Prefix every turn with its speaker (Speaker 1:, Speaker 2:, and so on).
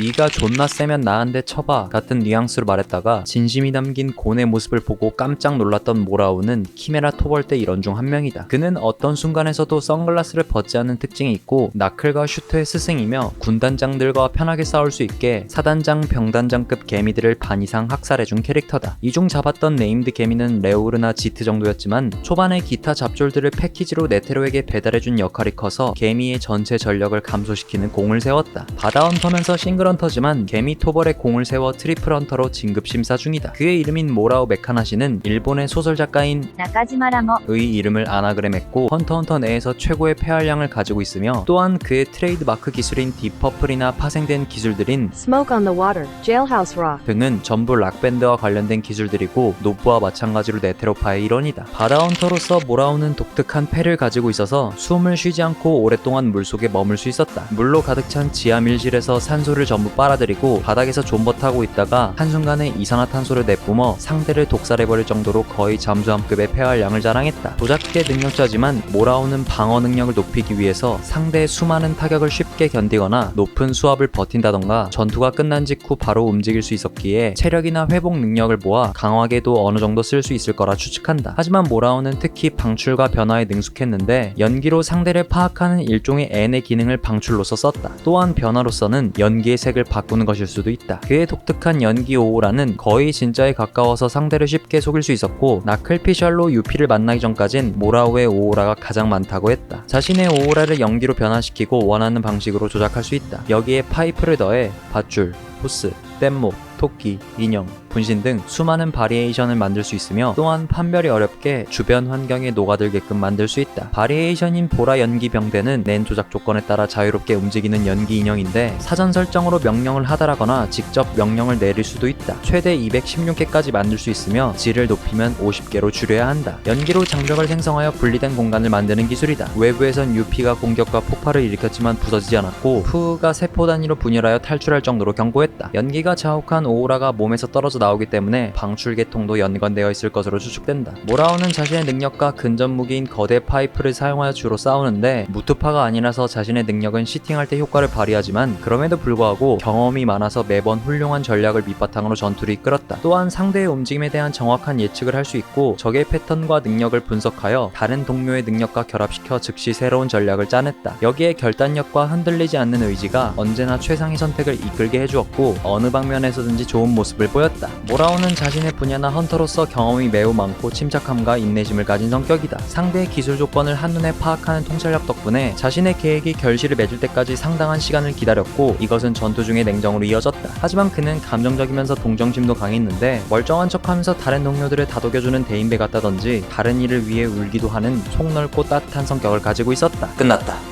Speaker 1: 네가 존나 세면 나한테 쳐봐 같은 뉘앙스로 말했다가 진심이 담긴 곤의 모습을 보고 깜짝 놀랐던 모라우는 키메라 토벌 때 이런 중한 명이다. 그는 어떤 순간에서도 선글라스를 벗지 않는 특징이 있고 나클과 슈터의 스승이며 군단장들과 편하게 싸울 수 있게 사단장 병단장급 개미들을 반 이상 학살해준 캐릭터다. 이중 잡았던 네임드 개미는 레오르나 지트 정도였지만 초반에 기타 잡졸들을 패키지로 네테로에게 배달해준 역할이 커서 개미의 전체 전력을 감소시키는 공을 세웠다. 바다헌터면서 싱글 헌터지만 개미 토벌에 공을 세워 트리플 헌터로 진급 심사 중이다. 그의 이름인 모라오 메카나시는 일본의 소설 작가인 나카지마라머의 이름을 아나그램했고 헌터헌터 내에서 최고의 폐활량을 가지고 있으며 또한 그의 트레이드 마크 기술인 딥퍼플이나 파생된 기술들인
Speaker 2: Smoke on the Water, Jailhouse Rock
Speaker 1: 등은 전부 락밴드와 관련된 기술들이고 노프와 마찬가지로 네테로파의 일원이다. 바다 헌터로서 모라오는 독특한 폐를 가지고 있어서 숨을 쉬지 않고 오랫동안 물속에 머물 수 있었다. 물로 가득 찬 지하 밀실에서 산소를 점 전부 빨아들이고 바닥에서 존버 타고 있다가 한순간에 이산화탄소를 내뿜어 상대를 독살해버릴 정도로 거의 잠수함급의 폐활량을 자랑했다. 도작계 능력자지만 모라오는 방어 능력을 높이기 위해서 상대의 수많은 타격을 쉽게 견디거나 높은 수압을 버틴다던가 전투가 끝난 직후 바로 움직일 수 있었기에 체력이나 회복 능력을 모아 강화계도 어느 정도 쓸 수 있을 거라 추측한다. 하지만 모라오는 특히 방출과 변화에 능숙했는데 연기로 상대를 파악하는 일종의 N의 기능을 방출로서 썼다. 또한 변화로서는 연기의 색을 바꾸는 것일 수도 있다. 그의 독특한 연기 오오라는 거의 진짜에 가까워서 상대를 쉽게 속일 수 있었고 나클피셜로 유피를 만나기 전까진 모라오의 오오라가 가장 많다고 했다. 자신의 오오라를 연기로 변화시키고 원하는 방식으로 조작할 수 있다. 여기에 파이프를 더해 밧줄, 호스, 뗏목, 토끼, 인형, 분신 등 수많은 바리에이션을 만들 수 있으며 또한 판별이 어렵게 주변 환경에 녹아들게끔 만들 수 있다. 바리에이션인 보라 연기 병대는 낸 조작 조건에 따라 자유롭게 움직이는 연기 인형인데 사전 설정으로 명령을 하달하거나 직접 명령을 내릴 수도 있다. 최대 216개까지 만들 수 있으며 질을 높이면 50개로 줄여야 한다. 연기로 장벽을 생성하여 분리된 공간을 만드는 기술이다. 외부에선 UP가 공격과 폭발을 일으켰지만 부서지지 않았고 푸가 세포 단위로 분열하여 탈출할 정도로 견고했다. 연기가 자욱한 오오라가 몸에서 떨어져 나오기 때문에 방출 계통도 연관되어 있을 것으로 추측된다. 모라오는 자신의 능력과 근접 무기인 거대 파이프를 사용하여 주로 싸우는데 무투파가 아니라서 자신의 능력은 시팅할 때 효과를 발휘하지만 그럼에도 불구하고 경험이 많아서 매번 훌륭한 전략을 밑바탕으로 전투를 이끌었다. 또한 상대의 움직임에 대한 정확한 예측을 할 수 있고 적의 패턴과 능력을 분석하여 다른 동료의 능력과 결합시켜 즉시 새로운 전략을 짜냈다. 여기에 결단력과 흔들리지 않는 의지가 언제나 최상의 선택을 이끌게 해주었고 어느 방면에서든지 좋은 모습을 보였다. 모라오는 자신의 분야나 헌터로서 경험이 매우 많고 침착함과 인내심을 가진 성격이다. 상대의 기술 조건을 한눈에 파악하는 통찰력 덕분에 자신의 계획이 결실을 맺을 때까지 상당한 시간을 기다렸고 이것은 전투 중에 냉정으로 이어졌다. 하지만 그는 감정적이면서 동정심도 강했는데 멀쩡한 척하면서 다른 동료들을 다독여주는 대인배 같다든지 다른 일을 위해 울기도 하는 속넓고 따뜻한 성격을 가지고 있었다. 끝났다.